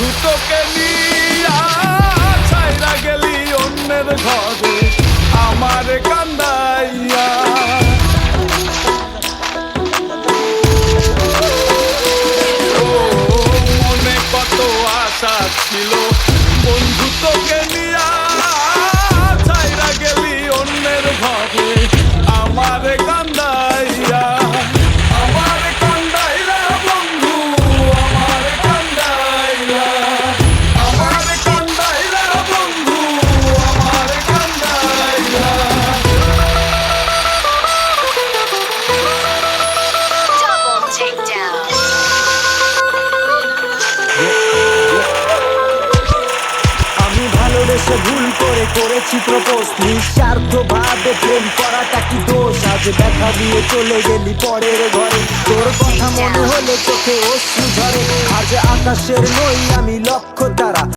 বন্ধু নিয়া ছাইরা গেলি অন্যের ঘরে, আমার কান্দাইয়া। ও, মনে কত আশা ছিল, বন্ধু তোকে নিয়া ভালোবেসে ভুল করে করেছি প্রপোজ নিঃস্বার্থ ভাবে প্রেম করাটা কি দোষ? আজ দেখা দিয়ে চলে গেলি পরের ঘরে। তোর কথা মনে হলে চোখে অশ্রু ঝরে। আজ আকাশের নই আমি লক্ষ